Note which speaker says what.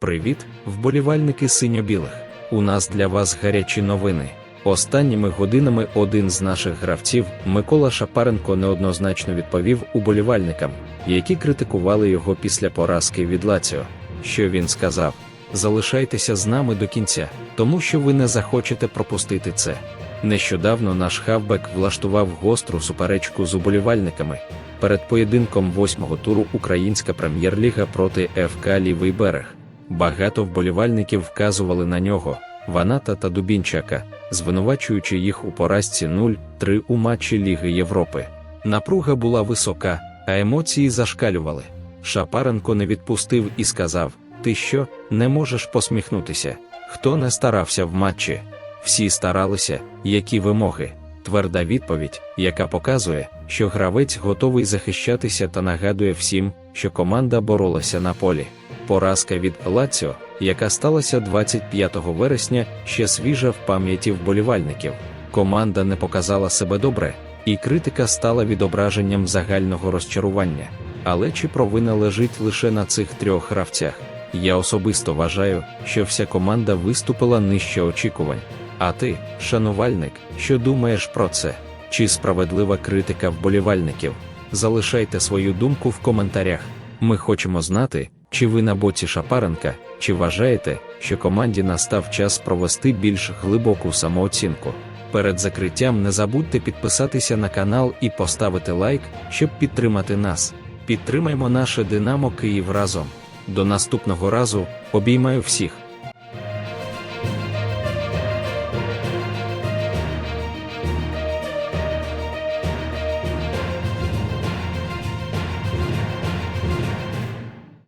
Speaker 1: Привіт, вболівальники синьо-білих. У нас для вас гарячі новини. Останніми годинами один з наших гравців, Микола Шапаренко, неоднозначно відповів уболівальникам, які критикували його після поразки від Лаціо. Що він сказав: залишайтеся з нами до кінця, тому що ви не захочете пропустити це. Нещодавно наш хавбек влаштував гостру суперечку з уболівальниками. Перед поєдинком восьмого туру Українська прем'єр-ліга проти ФК Лівий берег. Багато вболівальників вказували на нього, Ваната та Дубінчака, звинувачуючи їх у поразці 0-3 у матчі Ліги Європи. Напруга була висока, а емоції зашкалювали. Шапаренко не відпустив і сказав: Ти що, не можеш посміхнутися? Хто не старався в матчі? Всі старалися, які вимоги. Тверда відповідь, яка показує, що гравець готовий захищатися та нагадує всім, що команда боролася на полі. Поразка від Лаціо, яка сталася 25 вересня, ще свіжа в пам'яті вболівальників. Команда не показала себе добре, і критика стала відображенням загального розчарування. Але чи провина лежить лише на цих трьох гравцях? Я особисто вважаю, що вся команда виступила нижче очікувань. А ти, шанувальник, що думаєш про це? Чи справедлива критика вболівальників? Залишайте свою думку в коментарях. Ми хочемо знати, чи ви на боці Шапаренка, чи вважаєте, що команді настав час провести більш глибоку самооцінку. Перед закриттям не забудьте підписатися на канал і поставити лайк, щоб підтримати нас. Підтримаймо наше Динамо Київ разом. До наступного разу обіймаю всіх.